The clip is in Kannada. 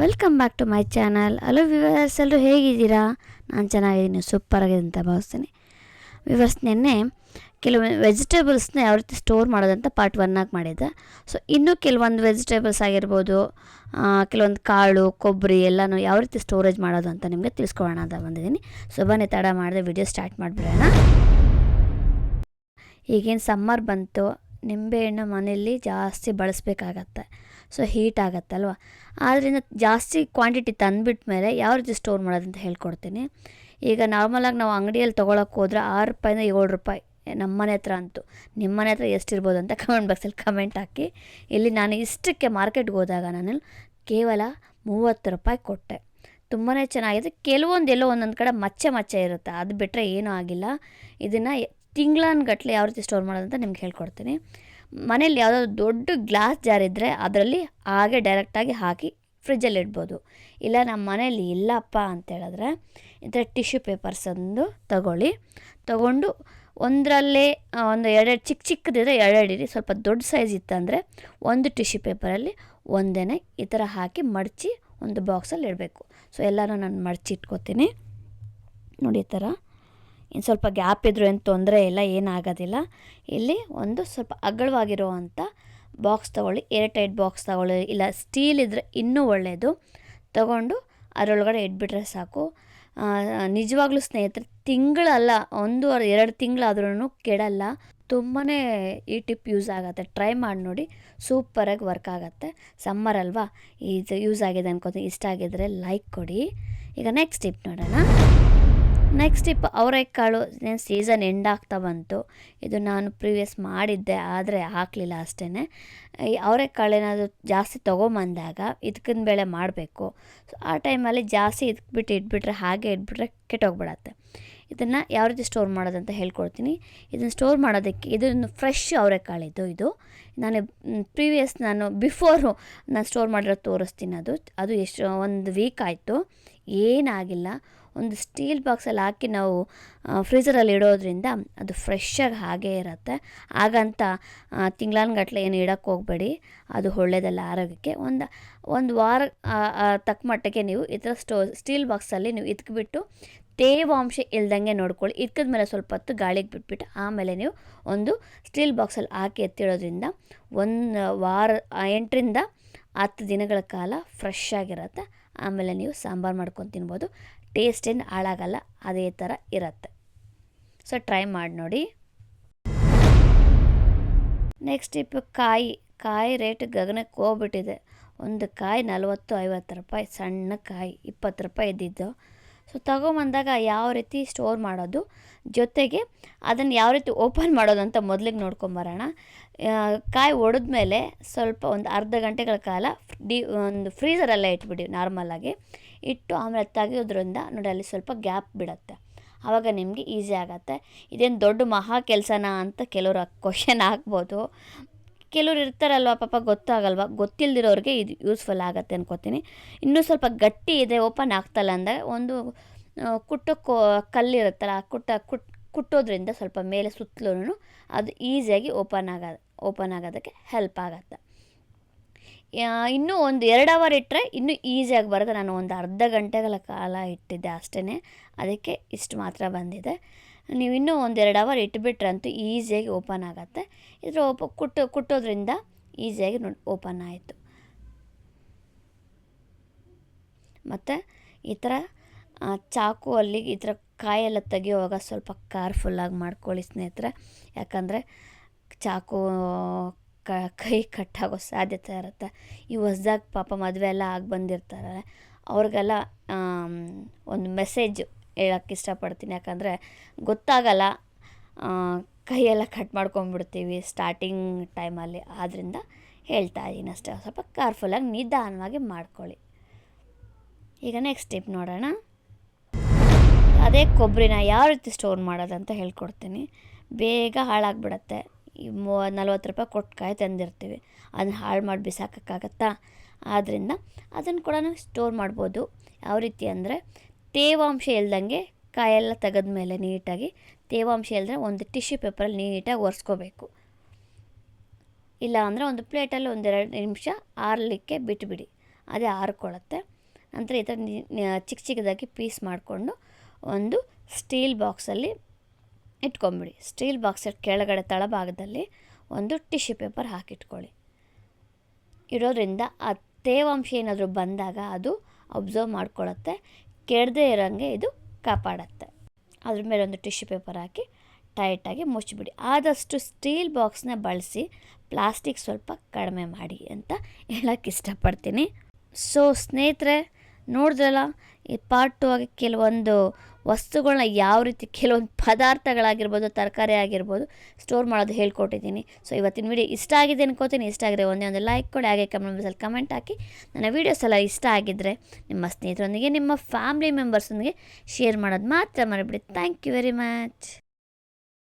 Welcome back to my channel hello viewers ಎಲ್ಲರೂ ಹೇಗಿದ್ದೀರಾ? ನಾನು ಚೆನ್ನಾಗಿದ್ದೀನಿ. ಸೂಪರಾಗಿದೆ ಅಂತ ಭಾವಿಸ್ತೀನಿ. ವಿವರ್ಸ್ ನಿನ್ನೆ ಕೆಲವು ವೆಜಿಟೇಬಲ್ಸ್ನ ಯಾವ ರೀತಿ ಸ್ಟೋರ್ ಮಾಡೋದಂತ ಪಾರ್ಟ್ ಒನ್ನಾಗಿ ಮಾಡಿದ್ದೆ. ಸೊ ಇನ್ನೂ ಕೆಲವೊಂದು ವೆಜಿಟೇಬಲ್ಸ್ ಆಗಿರ್ಬೋದು ಕೆಲವೊಂದು ಕಾಳು, ಕೊಬ್ಬರಿ ಎಲ್ಲನೂ ಯಾವ ರೀತಿ ಸ್ಟೋರೇಜ್ ಮಾಡೋದು ಅಂತ ನಿಮಗೆ ತಿಳಿಸ್ಕೊಳ್ಳೋಣ ಅಂತ ಬಂದಿದ್ದೀನಿ. ಸೊ ಬನ್ನಿ, ತಡ ಮಾಡಿದೆ ವಿಡಿಯೋ ಸ್ಟಾರ್ಟ್ ಮಾಡಿಬಿಡೋಣ. ಈಗೇನು ಸಮ್ಮರ್ ಬಂತು. ನಿಂಬೆಹಣ್ಣು ಮನೆಯಲ್ಲಿ ಜಾಸ್ತಿ ಬಳಸಬೇಕಾಗತ್ತೆ. ಸೊ ಹೀಟ್ ಆಗತ್ತಲ್ವ ಆದ್ದರಿಂದ ಜಾಸ್ತಿ ಕ್ವಾಂಟಿಟಿ ತಂದುಬಿಟ್ಟ ಮೇಲೆ ಯಾವ ರೀತಿ ಸ್ಟೋರ್ ಮಾಡೋದಂತ ಹೇಳ್ಕೊಡ್ತೀನಿ. ಈಗ ನಾರ್ಮಲಾಗಿ ನಾವು ಅಂಗಡಿಯಲ್ಲಿ ತೊಗೊಳಕ್ಕೆ ಹೋದ್ರೆ ಆರು ರೂಪಾಯಿಂದ ಏಳು ರೂಪಾಯಿ. ನಮ್ಮ ಮನೆ ಹತ್ರ ಅಂತೂ. ನಿಮ್ಮ ಮನೆ ಹತ್ರ ಎಷ್ಟಿರ್ಬೋದು ಅಂತ ಕಮೆಂಟ್ ಬಾಕ್ಸಲ್ಲಿ ಕಮೆಂಟ್ ಹಾಕಿ. ಇಲ್ಲಿ ನಾನು ಇಷ್ಟಕ್ಕೆ ಮಾರ್ಕೆಟ್ಗೆ ಹೋದಾಗ ನಾನು ಕೇವಲ ಮೂವತ್ತು ರೂಪಾಯಿ ಕೊಟ್ಟೆ. ತುಂಬಾ ಚೆನ್ನಾಗಿದೆ. ಕೆಲವೊಂದು ಎಲ್ಲೋ ಒಂದೊಂದು ಕಡೆ ಮಚ್ಚೆ ಮಚ್ಚೆ ಇರುತ್ತೆ. ಅದು ಬಿಟ್ಟರೆ ಏನೂ ಆಗಿಲ್ಲ. ಇದನ್ನು ತಿಂಗಳನ್ಗಟ್ಲೆ ಯಾವ ರೀತಿ ಸ್ಟೋರ್ ಮಾಡೋದಂತ ನಿಮ್ಗೆ ಹೇಳ್ಕೊಡ್ತೀನಿ. ಮನೇಲಿ ಯಾವುದಾದ್ರು ದೊಡ್ಡ ಗ್ಲಾಸ್ ಜಾರ್ ಇದ್ದರೆ ಅದರಲ್ಲಿ ಹಾಗೆ ಡೈರೆಕ್ಟಾಗಿ ಹಾಕಿ ಫ್ರಿಜ್ಜಲ್ಲಿ ಇಡ್ಬೋದು. ಇಲ್ಲ ನಮ್ಮ ಮನೇಲಿ ಇಲ್ಲಪ್ಪ ಅಂತ ಹೇಳಿದ್ರೆ ಈ ಟಿಶ್ಯೂ ಪೇಪರ್ಸ್ ಒಂದು ತಗೊಳ್ಳಿ. ತಗೊಂಡು ಒಂದರಲ್ಲೇ ಒಂದು ಎರಡೆರಡು ಚಿಕ್ಕ ಚಿಕ್ಕದಿದ್ರೆ ಎರಡೆರಡು ಇರಿ, ಸ್ವಲ್ಪ ದೊಡ್ಡ ಸೈಜ್ ಇತ್ತಂದರೆ ಒಂದು ಟಿಶ್ಯೂ ಪೇಪರಲ್ಲಿ ಒಂದೇನೆ ಈ ಥರ ಹಾಕಿ ಮಡಚಿ ಒಂದು ಬಾಕ್ಸಲ್ಲಿ ಇಡಬೇಕು. ಸೊ ಎಲ್ಲನೂ ನಾನು ಮಡಚಿ ಇಟ್ಕೋತೀನಿ ನೋಡಿ ಈ ಥರ. ಇನ್ನು ಸ್ವಲ್ಪ ಗ್ಯಾಪ್ ಇದ್ದರೂ ಏನು ತೊಂದರೆ ಇಲ್ಲ, ಏನಾಗೋದಿಲ್ಲ. ಇಲ್ಲಿ ಒಂದು ಸ್ವಲ್ಪ ಅಗಲವಾಗಿರುವಂಥ ಬಾಕ್ಸ್ ತೊಗೊಳ್ಳಿ ಏರ್ ಟೈಟ್ ಬಾಕ್ಸ್ ತಗೊಳ್ಳಿ. ಇಲ್ಲ ಸ್ಟೀಲ್ ಇದ್ದರೆ ಇನ್ನೂ ಒಳ್ಳೆಯದು ತಗೊಂಡು ಅದರೊಳಗಡೆ ಇಟ್ಬಿಟ್ರೆ ಸಾಕು. ನಿಜವಾಗ್ಲೂ ಸ್ನೇಹಿತರೆ, ತಿಂಗಳಲ್ಲ, ಒಂದು ಎರಡು ತಿಂಗಳಾದ್ರೂ ಕೆಡಲ್ಲ. ತುಂಬಾ ಈ ಟಿಪ್ ಯೂಸ್ ಆಗುತ್ತೆ. ಟ್ರೈ ಮಾಡಿ ನೋಡಿ. ಸೂಪರಾಗಿ ವರ್ಕ್ ಆಗುತ್ತೆ. ಸಮ್ಮರ್ ಅಲ್ವಾ? ಇದು ಯೂಸ್ ಆಗಿದೆ ಅನ್ಕೋತೀನಿ. ಇಷ್ಟ ಆಗಿದ್ರೆ ಲೈಕ್ ಕೊಡಿ. ಈಗ ನೆಕ್ಸ್ಟ್ ಟಿಪ್ ನೋಡೋಣ. ನೆಕ್ಸ್ಟ್ ಟಿಪ್ ಅವರೆಕಾಳು ಸೀಸನ್ ಎಂಡ್ ಆಗ್ತಾ ಬಂತು. ಇದು ನಾನು ಪ್ರೀವಿಯಸ್ ಮಾಡಿದ್ದೆ, ಆದರೆ ಹಾಕಲಿಲ್ಲ ಅಷ್ಟೇ ಈ ಅವರೆಕಾಳು ಏನಾದರೂ ಜಾಸ್ತಿ ತೊಗೊಂಬಂದಾಗ ಇದಕ್ಕಿನ ಬೆಳೆ ಮಾಡಬೇಕು. ಸೊ ಆ ಟೈಮಲ್ಲಿ ಜಾಸ್ತಿ ಇದಕ್ಕೆ ಬಿಟ್ಟು ಇಟ್ಬಿಟ್ರೆ ಹಾಗೆ ಇಟ್ಬಿಟ್ರೆ ಕೆಟ್ಟೋಗ್ಬಿಡತ್ತೆ. ಇದನ್ನು ಯಾವ ರೀತಿ ಸ್ಟೋರ್ ಮಾಡೋದಂತ ಹೇಳ್ಕೊಡ್ತೀನಿ. ಇದನ್ನು ಸ್ಟೋರ್ ಮಾಡೋದಕ್ಕೆ ಇದನ್ನು ಫ್ರೆಶ್ ಅವರೆಕಾಳಿದ್ದು ಇದು ನಾನು ಪ್ರೀವಿಯಸ್ ನಾನು ಬಿಫೋರು ನಾನು ಸ್ಟೋರ್ ಮಾಡಿರೋ ತೋರಿಸ್ತೀನಿ ಅದು. ಅದು ಎಷ್ಟು, ಒಂದು ವೀಕ್ ಆಯಿತು. ಏನಾಗಿಲ್ಲ. ಒಂದು ಸ್ಟೀಲ್ ಬಾಕ್ಸಲ್ಲಿ ಹಾಕಿ ನಾವು ಫ್ರೀಸರಲ್ಲಿ ಇಡೋದ್ರಿಂದ ಅದು ಫ್ರೆಶ್ಶಾಗಿ ಹಾಗೇ ಇರುತ್ತೆ. ಹಾಗಂತ ತಿಂಗಳಾನ್ಗಟ್ಲೆ ಏನು ಇಡಕ್ಕೆ ಹೋಗಬೇಡಿ. ಅದು ಒಳ್ಳೆಯದಲ್ಲ ಆರೋಗ್ಯಕ್ಕೆ. ಒಂದು ಒಂದು ವಾರ ತಕ್ಕ ಮಟ್ಟಿಗೆ ನೀವು ಈ ಥರ ಸ್ಟೋ ಸ್ಟೀಲ್ ಬಾಕ್ಸಲ್ಲಿ ನೀವು ಇದ್ಕಿಬಿಟ್ಟು ತೇವಾಂಶ ಇಲ್ದಂಗೆ ನೋಡ್ಕೊಳ್ಳಿ. ಇಟ್ಕಿದ ಮೇಲೆ ಸ್ವಲ್ಪ ಹೊತ್ತು ಗಾಳಿಗೆ ಬಿಟ್ಬಿಟ್ಟು ಆಮೇಲೆ ನೀವು ಒಂದು ಸ್ಟೀಲ್ ಬಾಕ್ಸಲ್ಲಿ ಹಾಕಿ ಎತ್ತಿಡೋದ್ರಿಂದ ಒಂದು ವಾರ ಎಂಟರಿಂದ ಹತ್ತು ದಿನಗಳ ಕಾಲ ಫ್ರೆಶ್ ಆಗಿರುತ್ತೆ. ಆಮೇಲೆ ನೀವು ಸಾಂಬಾರು ಮಾಡ್ಕೊಂಡು ತಿನ್ಬೋದು. ಟೇಸ್ಟ್ ಏನು ಹಾಳಾಗಲ್ಲ, ಅದೇ ಥರ ಇರುತ್ತೆ. ಸೊ ಟ್ರೈ ಮಾಡಿ ನೋಡಿ. ನೆಕ್ಸ್ಟ್ ಇಪ್ಪ ಕಾಯಿ. ಕಾಯಿ ರೇಟ್ ಗಗನಕ್ಕೆ ಹೋಗ್ಬಿಟ್ಟಿದೆ. ಒಂದು ಕಾಯಿ ನಲ್ವತ್ತು ಐವತ್ತು ರೂಪಾಯಿ, ಸಣ್ಣ ಕಾಯಿ ಇಪ್ಪತ್ತು ರೂಪಾಯಿ ಇದ್ದಿದ್ದು. ಸೊ ತಗೊಂಬಂದಾಗ ಯಾವ ರೀತಿ ಸ್ಟೋರ್ ಮಾಡೋದು? ಜೊತೆಗೆ ಅದನ್ನು ಯಾವ ರೀತಿ ಓಪನ್ ಮಾಡೋದು ಅಂತ ಮೊದಲಿಗೆ ನೋಡ್ಕೊಂಬರೋಣ. ಕಾಯಿ ಕಾಯಿ ಒಡೆದ್ಮೇಲೆ ಸ್ವಲ್ಪ ಒಂದು ಅರ್ಧ ಗಂಟೆಗಳ ಕಾಲ ಡಿ ಒಂದು ಫ್ರೀಸರೆಲ್ಲ ಇಟ್ಬಿಡಿ ನಾರ್ಮಲಾಗಿ ಇಟ್ಟು ಆಮೇಲೆ ತೆಗೆಯೋದ್ರಿಂದ ನೋಡಿ ಅಲ್ಲಿ ಸ್ವಲ್ಪ ಗ್ಯಾಪ್ ಬಿಡುತ್ತೆ. ಆವಾಗ ನಿಮಗೆ ಈಸಿ ಆಗುತ್ತೆ. ಇದೇನು ದೊಡ್ಡ ಮಹಾ ಕೆಲಸನಾ ಅಂತ ಕೆಲವರು ಕ್ವಶನ್ ಹಾಕ್ಬೋದು. ಕೆಲವ್ರು ಇರ್ತಾರಲ್ವ ಪಾಪ ಗೊತ್ತಾಗಲ್ವ? ಗೊತ್ತಿಲ್ದಿರೋರಿಗೆ ಇದು ಯೂಸ್ಫುಲ್ ಆಗುತ್ತೆ ಅನ್ಕೋತೀನಿ. ಇನ್ನೂ ಸ್ವಲ್ಪ ಗಟ್ಟಿ ಇದೆ ಓಪನ್ ಆಗ್ತಲ್ಲ ಅಂದರೆ ಒಂದು ಕುಟ್ಟ ಕುಟ್ಟೋ ಕೋ ಕಲ್ಲಿರುತ್ತಲ್ಲ, ಆ ಕುಟ್ಟ, ಕುಟ್, ಕುಟ್ಟೋದ್ರಿಂದ ಸ್ವಲ್ಪ ಮೇಲೆ ಸುತ್ತಲೂ ಅದು ಈಸಿಯಾಗಿ ಓಪನ್ ಆಗ ಓಪನ್ ಆಗೋದಕ್ಕೆ ಹೆಲ್ಪ್ ಆಗುತ್ತೆ. ಇನ್ನೂ ಒಂದು ಎರಡು ಅವರ್ ಇಟ್ಟರೆ ಇನ್ನೂ ಈಸಿಯಾಗಿ ಬರುತ್ತೆ. ನಾನು ಒಂದು ಅರ್ಧ ಗಂಟೆಗಳ ಕಾಲ ಇಟ್ಟಿದ್ದೆ ಅಷ್ಟೇ ಅದಕ್ಕೆ ಇಷ್ಟು ಮಾತ್ರ ಬಂದಿದೆ. ನೀವು ಇನ್ನೂ ಒಂದೆರಡು ಅವರ್ ಇಟ್ಬಿಟ್ರಂತೂ ಈಸಿಯಾಗಿ ಓಪನ್ ಆಗುತ್ತೆ. ಇದರ ಓಪ ಕುಟ್ಟು, ಕುಟ್ಟೋದ್ರಿಂದ ಈಸಿಯಾಗಿ ನೋಡಿ ಓಪನ್ ಆಯಿತು. ಮತ್ತು ಈ ಥರ ಚಾಕು ಅಲ್ಲಿ ಈ ಥರ ಕಾಯೆಲ್ಲ ತೆಗಿಯುವಾಗ ಸ್ವಲ್ಪ ಕೇರ್ಫುಲ್ಲಾಗಿ ಮಾಡ್ಕೊಳ್ಳಿ ಸ್ನೇಹಿತರೆ. ಯಾಕಂದರೆ ಚಾಕು, ಕ, ಕೈ ಕಟ್ಟಾಗೋ ಸಾಧ್ಯತೆ ಇರುತ್ತೆ. ಈ ಹೊಸ್ದಾಗಿ ಪಾಪ ಮದುವೆ ಎಲ್ಲ ಆಗಿ ಬಂದಿರ್ತಾರೆ ಅವ್ರಿಗೆಲ್ಲ ಒಂದು ಮೆಸೇಜ್ ಹೇಳೋಕ್ಕೆ ಇಷ್ಟಪಡ್ತೀನಿ. ಯಾಕಂದರೆ ಗೊತ್ತಾಗಲ್ಲ. ಕೈಯೆಲ್ಲ ಕಟ್ ಮಾಡ್ಕೊಂಬಿಡ್ತೀವಿ ಸ್ಟಾರ್ಟಿಂಗ್ ಟೈಮಲ್ಲಿ ಆದ್ದರಿಂದ ಹೇಳ್ತಾ ಇದ್ದೀನಿ ಅಷ್ಟೇ. ಸ್ವಲ್ಪ ಕೇರ್ಫುಲ್ಲಾಗಿ ನಿಧಾನವಾಗಿ ಮಾಡ್ಕೊಳ್ಳಿ. ಈಗ ನೆಕ್ಸ್ಟ್ ಟಿಪ್ ನೋಡೋಣ. ಅದೇ ಕೊಬ್ಬರಿನ ಯಾವ ರೀತಿ ಸ್ಟೋರ್ ಮಾಡೋದಂತ ಹೇಳ್ಕೊಡ್ತೀನಿ. ಬೇಗ ಹಾಳಾಗ್ಬಿಡತ್ತೆ. ಈ ಮೂ, ನಲ್ವತ್ತು ರೂಪಾಯಿ ಕೊಟ್ಟು ಕಾಯಿ ತಂದಿರ್ತೀವಿ. ಅದನ್ನ ಹಾಳು ಮಾಡಿ ಬಿಸಾಕೋಕ್ಕಾಗತ್ತಾ? ಆದ್ದರಿಂದ ಅದನ್ನು ಕೂಡ ಸ್ಟೋರ್ ಮಾಡ್ಬೋದು. ಯಾವ ರೀತಿ ಅಂದರೆ ತೇವಾಂಶ ಇಲ್ದಂಗೆ ಕಾಯೆಲ್ಲ ತೆಗೆದ್ಮೇಲೆ ನೀಟಾಗಿ ತೇವಾಂಶ ಇಲ್ಲದ್ರೆ ಒಂದು ಟಿಶ್ಯೂ ಪೇಪರಲ್ಲಿ ನೀಟಾಗಿ ಒರೆಸ್ಕೋಬೇಕು. ಇಲ್ಲ ಅಂದರೆ ಒಂದು ಪ್ಲೇಟಲ್ಲಿ ಒಂದೆರಡು ನಿಮಿಷ ಆರಲಿಕ್ಕೆ ಬಿಟ್ಟುಬಿಡಿ ಅದೇ ಆರ್ಕೊಳ್ಳುತ್ತೆ. ನಂತರ ಈ ಥರ ಚಿಕ್ಕ ಚಿಕ್ಕದಾಗಿ ಪೀಸ್ ಮಾಡಿಕೊಂಡು ಒಂದು ಸ್ಟೀಲ್ ಬಾಕ್ಸಲ್ಲಿ ಇಟ್ಕೊಂಬಿಡಿ. ಸ್ಟೀಲ್ ಬಾಕ್ಸ್ ಕೆಳಗಡೆ ತಳಭಾಗದಲ್ಲಿ ಒಂದು ಟಿಶ್ಯೂ ಪೇಪರ್ ಹಾಕಿಟ್ಕೊಳ್ಳಿ. ಇರೋದ್ರಿಂದ ಆ ತೇವಾಂಶ ಏನಾದರೂ ಬಂದಾಗ ಅದು ಅಬ್ಸರ್ವ್ ಮಾಡ್ಕೊಳ್ಳುತ್ತೆ. ಕೆಡದೇ ಇರೋಂಗೆ ಇದು ಕಾಪಾಡತ್ತೆ. ಅದ್ರ ಮೇಲೆ ಒಂದು ಟಿಶ್ಯೂ ಪೇಪರ್ ಹಾಕಿ ಟೈಟಾಗಿ ಮುಚ್ಚಿಬಿಡಿ. ಆದಷ್ಟು ಸ್ಟೀಲ್ ಬಾಕ್ಸ್ನ ಬಳಸಿ ಪ್ಲಾಸ್ಟಿಕ್ ಸ್ವಲ್ಪ ಕಡಿಮೆ ಮಾಡಿ ಅಂತ ಹೇಳೋಕ್ಕೆ ಇಷ್ಟಪಡ್ತೀನಿ. ಸೊ ಸ್ನೇಹಿತರೆ, ನೋಡಿದ್ರಲ್ಲ, ಈ ಪಾರ್ಟ್ ಟು ಆಗಿ ಕೆಲವೊಂದು ವಸ್ತುಗಳನ್ನ ಯಾವ ರೀತಿ ಕೆಲವೊಂದು ಪದಾರ್ಥಗಳಾಗಿರ್ಬೋದು, ತರಕಾರಿ ಆಗಿರ್ಬೋದು ಸ್ಟೋರ್ ಮಾಡೋದು ಹೇಳ್ಕೊಟ್ಟಿದ್ದೀನಿ. ಸೊ ಇವತ್ತಿನ ವಿಡಿಯೋ ಇಷ್ಟ ಆಗಿದೆ ಅನ್ಕೋತೀನಿ. ಇಷ್ಟ ಆಗಿದ್ರೆ ಒಂದೇ ಒಂದು ಲೈಕ್ ಕೊಡಿ, ಹಾಗೆ ಕಮೆಂಟ್ ಬಾಕ್ಸಲ್ಲಿ ಕಮೆಂಟ್ ಹಾಕಿ. ನನ್ನ ವೀಡಿಯೋಸ್ ಎಲ್ಲ ಇಷ್ಟ ಆಗಿದ್ದರೆ ನಿಮ್ಮ ಸ್ನೇಹಿತರೊಂದಿಗೆ, ನಿಮ್ಮ ಫ್ಯಾಮ್ಲಿ ಮೆಂಬರ್ಸೊಂದಿಗೆ ಶೇರ್ ಮಾಡೋದು ಮಾತ್ರ ಮರಿಬಿಡಿ. Thank you very much